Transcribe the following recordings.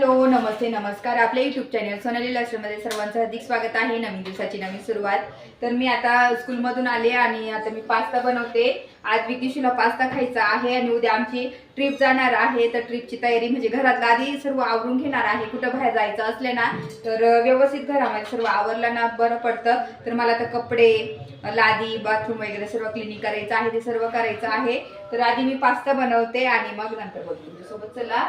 Hello नमस्ते नमस्कार. आपल्या YouTube channel Sonali लक्ष्मीमध्ये सर्वांचं अधिक स्वागत आहे. नवीन दिवसाची नवीन सुरुवात. तर मी आता स्कूलमधून आले आणि आता मी पास्ता बनवते. आज विकिशूला पास्ता खायचा आहे आणि उद्या आमची ट्रिप जाणार आहे. तर ट्रिपची तयारी म्हणजे घरातला आधी सर्व आवरून घेणार आहे. कुठं बाहेर जायचं असले ना तर व्यवस्थित घरामध्ये सर्व आवरलं ना बरं पडतं. तर मला आता कपडे लादी बाथरूम वगैरे सर्व क्लिनिंग करायचं आहे ते सर्व करायचं आहे. तर आधी मी पास्ता बनवते आणि मग नंतर बघू. तुमच्यासोबत चला.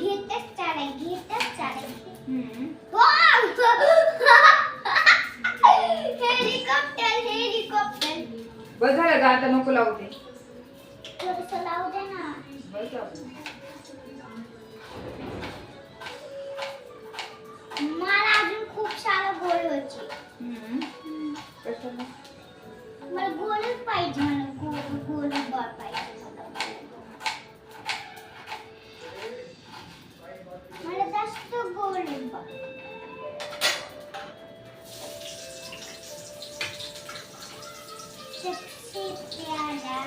घेतच चालाय घेतच चालाय हेलिकॉप्टर हेलिकॉप्टर. बस झालं का? आता नको थोडस लावू दे ना. बस. मला अजून खूप सारं गोळ होती. हम्म. कशाला? मला गोलच पाहिजे मला गोल गोल बॉल पाहिजे मला जास्त गोल बॉल सबसे प्यारा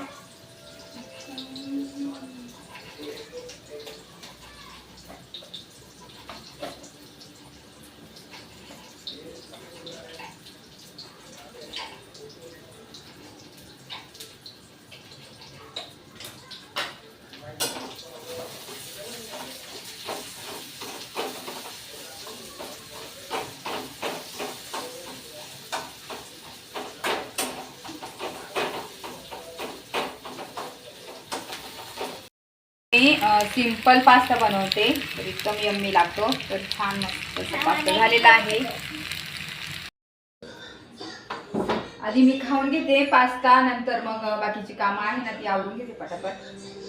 मी सिंपल पास्ता बनवते. तर एकदम यम्मी लागतो. तर छान मस्त पास्ता झालेला आहे. आधी मी खाऊन घेते पास्ता नंतर मग बाकीची कामं आहे ना ती आवरून घेते पटापट.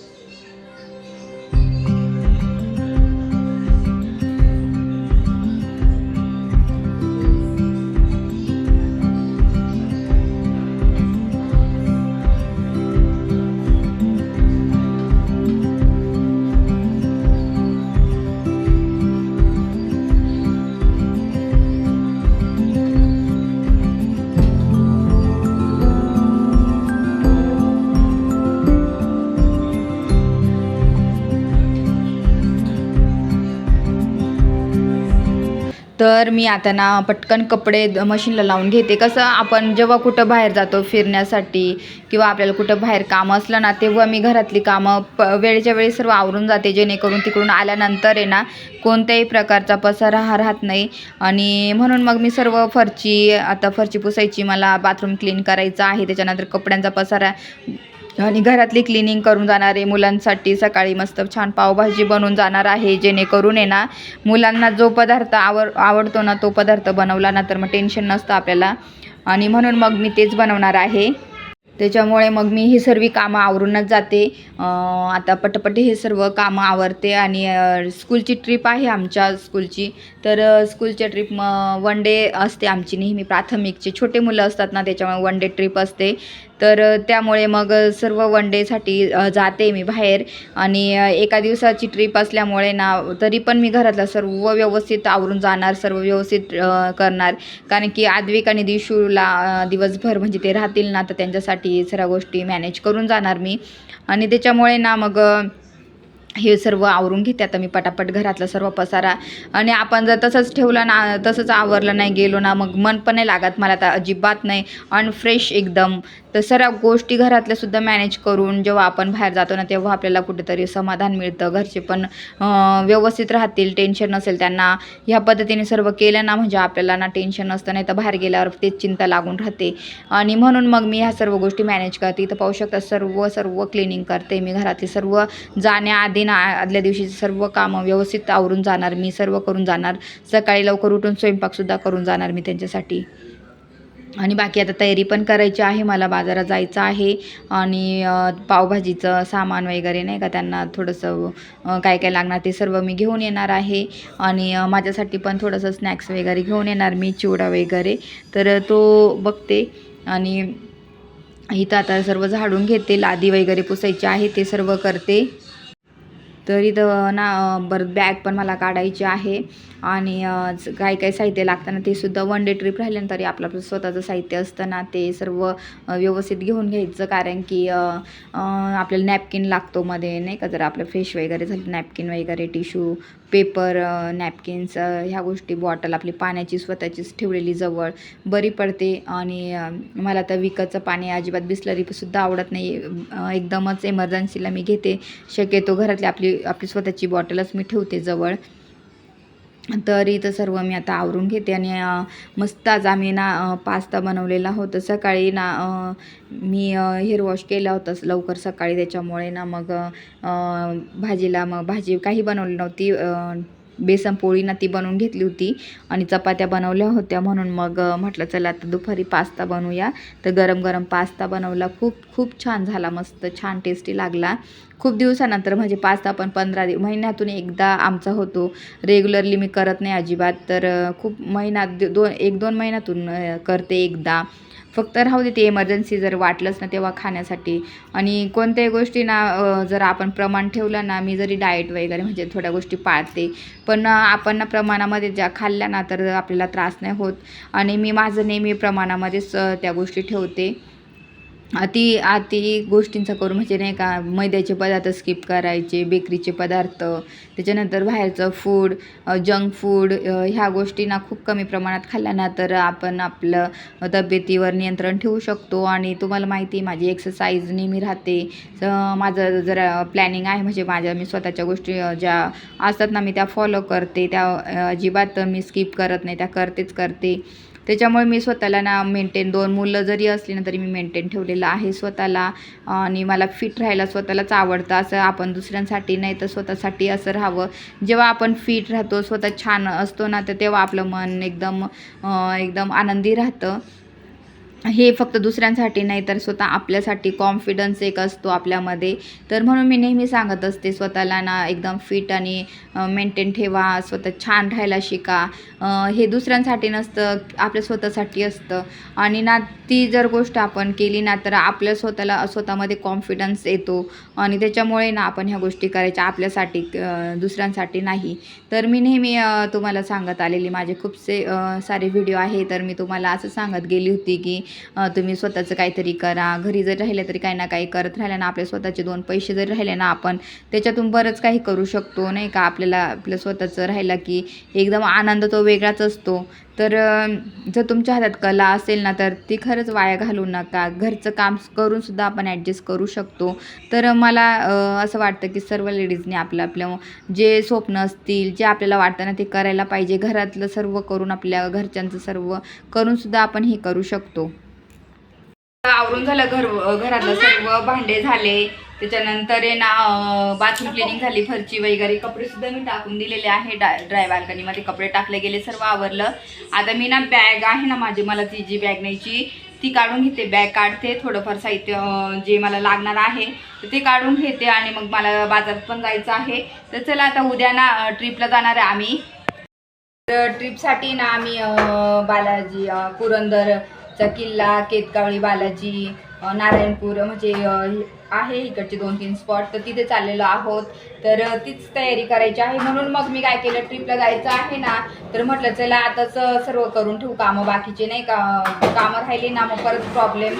तर मी आता ना पटकन कपडे द- मशीनला लावून घेते. कसं आपण जेव्हा कुठं बाहेर जातो फिरण्यासाठी किंवा आपल्याला कुठं बाहेर काम असलं ना तेव्हा मी घरातली कामं प वेळेच्या वेळी सर्व आवरून जाते. जेणेकरून तिकडून आल्यानंतर आहे ना कोणत्याही प्रकारचा पसारा हा राहत नाही. आणि म्हणून मग मी सर्व फरची आता फरची पुसायची मला बाथरूम क्लीन करायचं आहे. त्याच्यानंतर कपड्यांचा पसारा आणि घरातली क्लिनिंग करून जाणार आहे मुलांसाठी सकाळी मस्त छान पावभाजी बनवून जाणार आहे जेणेकरून आहे ना मुलांना जो पदार्थ आवड आवडतो ना तो पदार्थ बनवला ना तर मग टेन्शन नसतं आपल्याला. आणि म्हणून मग मी तेच बनवणार आहे. त्याच्यामुळे मग मी ही सर्व कामं आवरूनच जाते. आता पटपट हे सर्व कामं आवरते आणि स्कूलची ट्रिप आहे आमच्या स्कूलची. तर स्कूलच्या ट्रिप म वन डे असते आमची नेहमी प्राथमिकचे. छोटे मुलं असतात ना त्याच्यामुळे वन डे ट्रिप असते. तर त्यामुळे मग सर्व वन डेसाठी जाते मी बाहेर. आणि एका दिवसाची ट्रिप असल्यामुळे ना तरी पण मी घरातलं सर्व व्यवस्थित आवरून जाणार सर्व व्यवस्थित करणार. कारण की आद्विक आणि दिशूला दिवसभर म्हणजे ते राहतील ना तर त्यांच्यासाठी सर्व गोष्टी मॅनेज करून जाणार मी. आणि त्याच्यामुळे ना मग हे सर्व आवरून घेते. आता मी पटापट घरातला सर्व पसारा. आणि आपण जर तसंच ठेवलं ना तसंच आवरलं नाही गेलो ना मग मन पण नाही लागत. मला तर अजिबात नाही. अनफ्रेश एकदम. तर सर्व गोष्टी घरातल्या सुद्धा मॅनेज करून जेव्हा आपण बाहेर जातो ना तेव्हा आपल्याला कुठेतरी समाधान मिळतं. घरचे पण व्यवस्थित राहतील. टेन्शन नसेल त्यांना. ह्या पद्धतीने सर्व केलं ना म्हणजे आपल्याला ना टेन्शन नसतं. नाही तर बाहेर गेल्यावर तेच चिंता लागून राहते. आणि म्हणून मग मी ह्या सर्व गोष्टी मॅनेज करते. इथं पाहू शकता सर्व सर्व क्लिनिंग करते. मी घरातली सर्व जाण्याआधी ना आदल्या दिवशी सर्व कामं व्यवस्थित आवरून जाणार मी सर्व करून जाणार. सकाळी लवकर उठून स्वयंपाकसुद्धा करून जाणार मी त्यांच्यासाठी. आणि बाकी आता तयारी पण करायची आहे मला बाजारात जायचं आहे. आणि पावभाजीचं सामान वगैरे नाही का त्यांना थोडंसं काय काय लागणार ते सर्व मी घेऊन येणार आहे. आणि माझ्यासाठी पण थोडंसं स्नॅक्स वगैरे घेऊन येणार मी चिवडा वगैरे. तर तो बघते. आणि इथं आता सर्व झाडून घेते लादी वगैरे पुसायची आहे ते सर्व करते. तर इथं ना अं, बॅग पण मला काढायची आहे. आणि काही काही काय काय साहित्य लागतं ना ते सुद्धा वन डे ट्रिप राहिल्यानं तरी आपलं आपलं स्वतःचं साहित्य असतं ना ते सर्व व्यवस्थित घेऊन घ्यायचं. कारण की आपल्याला नॅपकिन लागतो मध्ये नाही का? जर आपलं फेश वगैरे झालं नॅपकिन वगैरे टिश्यू पेपर नॅपकिन्स ह्या गोष्टी बॉटल आपली पाण्याची स्वतःचीच ठेवलेली जवळ बरी पडते आणि मला तर विकतचं पाणी अजिबात बिसलरीसुद्धा आवडत नाही. एकदमच एमर्जन्सीला मी घेते. शक्यतो घरातली आपली आपली स्वतःची बॉटलच मी ठेवते जवळ. तर इथं सर्व मी आता आवरून घेते आणि मस्त आज आम्ही ना पास्ता बनवलेला होता. सकाळी ना मी हेअर वॉश केला होता लवकर सकाळी. त्याच्यामुळे ना मग भाजीला मग भाजी काही बनवली नव्हती. बेसन पोळी ना ती बनवून घेतली होती आणि चपात्या बनवल्या होत्या म्हणून मग म्हटलं चला आता दुपारी पास्ता बनवूया. तर गरम गरम पास्ता बनवला. खूप खूप छान झाला मस्त छान टेस्टी लागला. खूप दिवसानंतर म्हणजे पास्ता पण पंधरा दिव महिन्यातून एकदा आमचा होतो. रेग्युलरली मी करत नाही अजिबात. तर खूप महिन्यात दोन एक दोन महिन्यातून करते एकदा. फक्त राहू दे ते इमर्जन्सी जर वाटलंच ना तेव्हा खाण्यासाठी. आणि कोणत्याही गोष्टी ना जर आपण प्रमाण ठेवलं ना मी जरी डाएट वगैरे म्हणजे थोड्या गोष्टी पाळते पण आपण ना प्रमाणामध्ये ज्या खाल्ल्या ना तर आपल्याला त्रास नाही होत. आणि मी माझं नेहमी प्रमाणामध्येच त्या गोष्टी ठेवते. अति अति गोष्टींचा करू म्हणजे नाही का मैद्याचे पदार्थ स्किप करायचे बेकरीचे पदार्थ त्याच्यानंतर बाहेरचं फूड जंक फूड ह्या गोष्टींना खूप कमी प्रमाणात खाल्ल्या ना तर आपण आपलं तब्येतीवर नियंत्रण ठेवू शकतो. आणि तुम्हाला माहिती आहे माझी एक्सरसाइज नेहमी राहते. माझं जरा प्लॅनिंग आहे म्हणजे माझ्या मी स्वतःच्या गोष्टी ज्या असतात ना मी त्या फॉलो करते. त्या अजिबात मी स्किप करत नाही त्या करतेच करते. त्याच्यामुळे मी स्वतःला ना मेंटेन दोन मुलं जरी असली ना तरी मी मेंटेन ठेवलेलं आहे स्वतःला आणि मला फिट राहायला स्वतःलाच आवडतं. असं आपण दुसऱ्यांसाठी नाही तर स्वतःसाठी असं राहावं. जेव्हा आपण फिट राहतो स्वतः छान असतो ना तर तेव्हा आपलं मन एकदम एकदम आनंदी राहतं. हे फक्त दुसऱ्यांसाठी नाही तर स्वतः आपल्यासाठी कॉन्फिडन्स एक असतो आपल्यामध्ये. तर म्हणून मी नेहमी सांगत असते स्वतःला ना एकदम फिट आणि मेंटेन ठेवा स्वतः छान राहायला शिका. हे दुसऱ्यांसाठी नसतं आपल्या स्वतःसाठी असतं. आणि ना ती जर गोष्ट आपण केली ना तर आपल्या स्वतःला स्वतःमध्ये कॉन्फिडन्स येतो. आणि त्याच्यामुळे ना आपण ह्या गोष्टी करायच्या आपल्यासाठी दुसऱ्यांसाठी नाही. तर मी नेहमी तुम्हाला सांगत आलेली माझे खूपसे सारे व्हिडिओ आहे. तर मी तुम्हाला असं सांगत गेली होती की तुम्ही स्वतःचं काहीतरी करा. घरी जर राहिलं तरी काही ना काही करत राहिलं ना आपले स्वतःचे दोन पैसे जर राहिले ना आपण त्याच्यातून बरंच काही करू शकतो नाही का? आपल्याला आपलं स्वतःचं राहिलं की एकदम आनंद तो वेगळाच असतो. तर जर तुमच्या हातात कला असेल ना तर ती खरंच वाया घालू नका. घरचं काम करूनसुद्धा आपण ॲडजस्ट करू शकतो. तर मला असं वाटतं की सर्व लेडीजने आपलं आपलं जे स्वप्न असतील जे आपल्याला वाटतं ना ते करायला पाहिजे. घरातलं सर्व करून आपल्या घरच्यांचं सर्व करूनसुद्धा आपण हे करू शकतो. आवरून झालं घर घरातलं सर्व भांडे झाले. त्याच्यानंतर आहे ना बाथरूम क्लिनिंग झाली फरची वगैरे कपडे सुद्धा मी टाकून दिलेले आहे. डा ड्राय बाल्कनीमध्ये कपडे टाकले गेले सर्व आवरलं. आता मी ना बॅग आहे ना माझी मला ती जी बॅग न्यायची ती काढून घेते. बॅग काढते थोडंफार साहित्य जे मला लागणार आहे तर ते काढून घेते आणि मग मला बाजारात पण जायचं आहे. तर चला आता उद्या ना ट्रिपला जाणार आहे आम्ही. तर ट्रिपसाठी ना आम्ही बालाजी पुरंदर चा किल्ला केतकावळी बालाजी नारायणपूर म्हणजे हे आहे इकडचे दोन तीन स्पॉट तर तिथे चाललेलो आहोत. तर तीच तयारी करायची आहे. म्हणून मग मी काय केलं ट्रिपला जायचं आहे ना तर म्हटलं चला आताच सर्व करून ठेवू कामं बाकीचे नाही का? कामं राहिली ना मग परत प्रॉब्लेम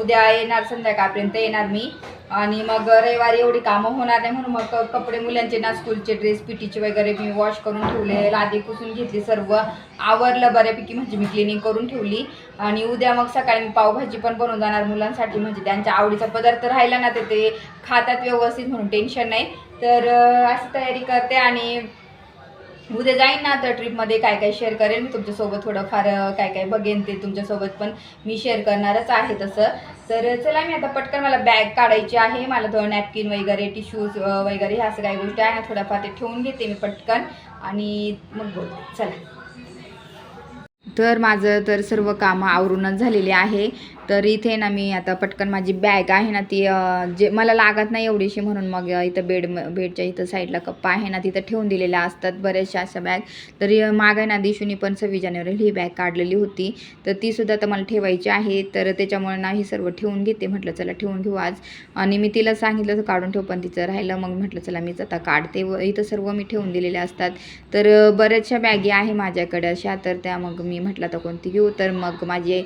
उद्या येणार संध्याकाळपर्यंत येणार मी. आणि मग रविवारी एवढी कामं होणार नाही म्हणून मग कपडे मुलांचे ना स्कूलचे ड्रेस पिटीचे वगैरे मी वॉश करून ठेवले. लादी पुसून घेतली सर्व. आवरलं बऱ्यापैकी म्हणजे मी क्लिनिंग करून ठेवली. आणि उद्या मग सकाळी मी पावभाजी पण बनवून जाणार मुलांसाठी. म्हणजे त्यांच्या आवडीचा पदार्थ राहिला ना तर ते खातात व्यवस्थित म्हणून टेन्शन नाही. तर अशी तयारी करते आणि उद्या जाईन ना तर ट्रिपमध्ये काय काय शेअर करेन मी तुमच्यासोबत. थोडंफार काय काय बघेन ते तुमच्यासोबत पण मी शेअर करणारच आहे तसं. तर चला मी आता पटकन मला बॅग काढायची आहे मला थोडं नॅपकिन वगैरे टिश्यूज वगैरे ह्या असं काही गोष्टी आहे ना थोड्याफार ते ठेवून घेते मी पटकन आणि मग बोलते. चला. तर माझं तर सर्व कामं आवरूनच झालेली आहे. तर इथे ना मी आता पटकन माझी बॅग आहे ना ती जे मला लागत नाही एवढीशी म्हणून मग इथं बेड बेडच्या इथं साईडला कप्पा आहे ना तिथं ठेवून दिलेल्या असतात बऱ्याचशा अशा बॅग. तर मागे ना दिशूनी पण सव्वीस जानेवारीला ही बॅग काढलेली होती. तर तीसुद्धा तर मला ठेवायची आहे. तर त्याच्यामुळे ना हे सर्व ठेवून घेते. म्हटलं चला ठेवून घेऊ आज. आणि मी तिला सांगितलं तर काढून ठेव पण तिचं राहिलं. मग म्हटलं चला मीच आता काढते व इथं सर्व मी ठेवून दिलेल्या असतात. तर बऱ्याचशा बॅगी आहे माझ्याकडे अशा. तर त्या मग मी म्हटलं तर कोणती घेऊ. तर मग माझी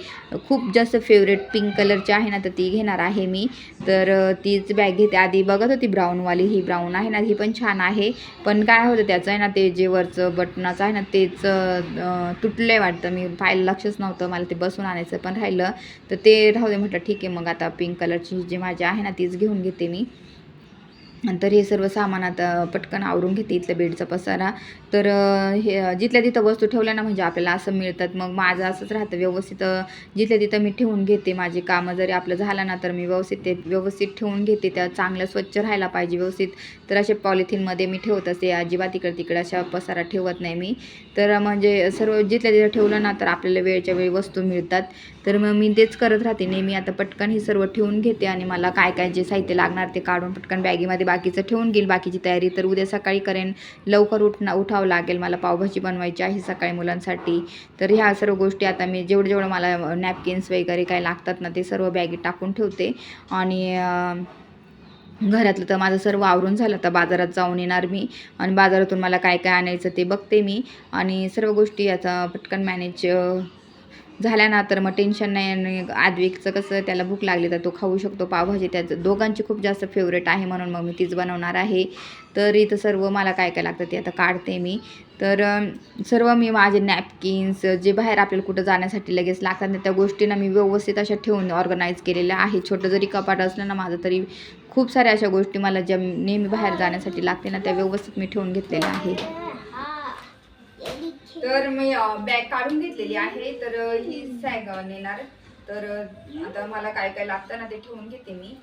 खूप जास्त फेवरेट पिंक कलरची आहे ना तर ती घेणार आहे मी. तर तीच बॅग घेते. आधी बघत होती ब्राऊनवाली ही ब्राऊन आहे ना ही पण छान आहे. पण काय होतं त्याचं आहे ना ते जे वरचं बटनाचं आहे ना तेच तुटलं आहे वाटतं. मी पाहिलं लक्षच नव्हतं मला ते बसून आणायचं पण राहिलं. तर ते राहू दे म्हटलं ठीक आहे मग आता पिंक कलरची जी माझी आहे ना तीच घेऊन घेते मी. नंतर हे सर्व सामान आता पटकन आवरून घेते इथलं बेडचा पसारा. तर हे जिथल्या तिथं वस्तू ठेवल्या ना म्हणजे आपल्याला असं मिळतात. मग माझं असंच राहतं व्यवस्थित जिथल्या तिथं मी ठेवून घेते माझे कामं. जरी आपलं झालं ना तर मी व्यवस्थित ते व्यवस्थित ठेवून घेते. त्या चांगलं स्वच्छ राहायला पाहिजे व्यवस्थित. तर असे पॉलिथिनमध्ये मी ठेवत असते. अजिबात तिकडं तिकडं अशा पसारा ठेवत नाही मी. तर म्हणजे सर्व जिथल्या तिथं ठेवलं ना तर आपल्याला वेळच्या वेळी वस्तू मिळतात. तर मग मी तेच करत राहते. नेहमी आता पटकन हे सर्व ठेवून घेते आणि मला काय काय जे साहित्य लागणार ते काढून पटकन बॅगीमध्ये बाकीचं ठेवून घेईल. बाकीची तयारी तर उद्या सकाळी करेन. लवकर उठणं उठावं लागेल मला. पावभाजी बनवायची आहे सकाळी मुलांसाठी. तर ह्या सर्व गोष्टी आता मी जेवढं जेवढं मला नॅपकिन्स वगैरे काय लागतात ना ते सर्व बॅगेत टाकून ठेवते. आणि घरातलं तर माझं सर्व आवरून झालं. तर बाजारात जाऊन येणार मी. आणि बाजारातून मला काय काय आणायचं ते बघते मी. आणि सर्व गोष्टी याचा पटकन मॅनेज झाल्या ना तर मग टेन्शन नाही आणि आद्विकचं कसं त्याला भूक लागली तर तो खाऊ शकतो. पावभाजी त्याचं दोघांची खूप जास्त फेवरेट आहे म्हणून मग मी तीच बनवणार आहे. तर इथं सर्व मला काय काय लागतं ते आता काढते मी. तर सर्व मी माझे नॅपकिन्स जे बाहेर आपल्याला कुठं जाण्यासाठी लगेच लागतात ना त्या गोष्टींना मी व्यवस्थित अशा ठेवून ऑर्गनाईज केलेल्या आहे. छोटं जरी कपाट असलं ना माझं तरी खूप साऱ्या अशा गोष्टी मला ज्या नेहमी बाहेर जाण्यासाठी लागते ना त्या व्यवस्थित मी ठेवून घेतलेल्या आहे तर मी बॅग काढून घेतलेली आहे. तर ही सॅग नेणार. तर आता मला काय काय लागतं ना ते ठेवून घेते मी.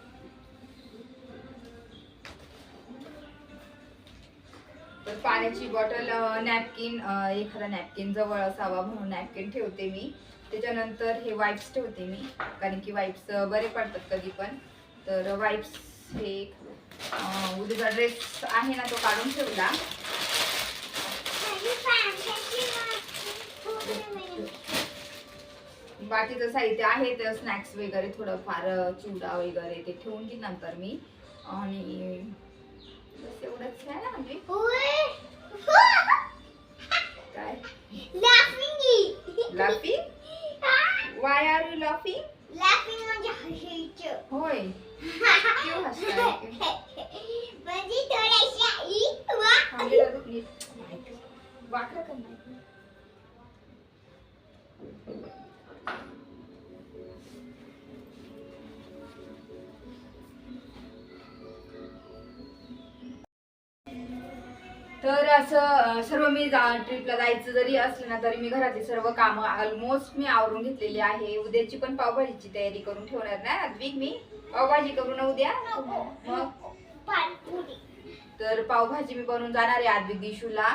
तर पाण्याची बॉटल नॅपकिन एखादा नॅपकिन जवळ असावा म्हणून नॅपकिन ठेवते मी. त्याच्यानंतर हे वाईप्स ठेवते मी. कारण की वाईप्स बरे पडतात कधी पण. तर वाईप्स हे उद्याचा ड्रेस आहे ना तो काढून ठेवला. बाकीचं साहित्य आहे ते स्नॅक्स वगैरे थोडंफार अं, चिवडा वगैरे ते ठेवून घेईन नंतर मी. आणि बस एवढंच आहे ना म्हणजे? काय? Laughing why are you laughing laughing म्हणजे हसायचं होय. क्यों हसताय? म्हणजे थोड्याशा वाकडं कर तर असं सर्व मी जा ट्रिपला जायचं जरी असलं ना तरी मी घरातली सर्व कामं ऑलमोस्ट मी आवरून घेतलेली आहे. उद्याची पण पावभाजीची तयारी करून ठेवणार ना अद्विक मी? पावभाजी करू ना उद्या? मग? तर पावभाजी मी बनवून जाणार आहे आद्विक दिशूला.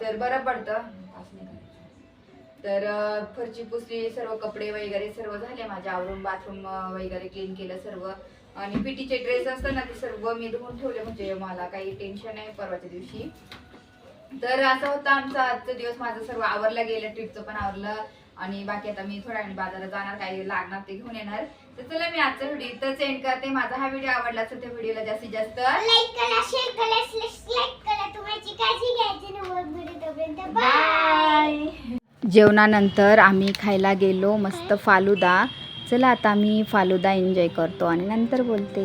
तर बरं पडतं. नाही. तर फरची पुसली सर्व कपडे वगैरे सर्व झाले माझ्या आवरून बाथरूम वगैरे क्लीन केलं सर्व. आणि पिटीचे ड्रेस असतात ना ते सर्व मी धुवून ठेवले म्हणजे मला काही टेन्शन नाही परवाच्या दिवशी. तर असा होता आमचा आजचा दिवस. माझं सर्व आवरलं गेलं ट्रिपचं पण आवरलं. आणि बाकी आता मी थोड्या वेळाने बाजारात जाणार काही लागणार ते घेऊन येणार. तर चला मी आजचा व्हिडिओ इथंच एंड करते. माझा हा व्हिडिओ आवडला असेल त्या व्हिडिओला जास्तीत जास्त लाईक करा शेअर करा लाईक करा. तुम्हाला काळजी घ्यायची बाय जेवणानंतर आम्ही खायला गेलो मस्त फालुदा. चला आता आम्ही फालुदा एन्जॉय करतो आणि नंतर बोलते.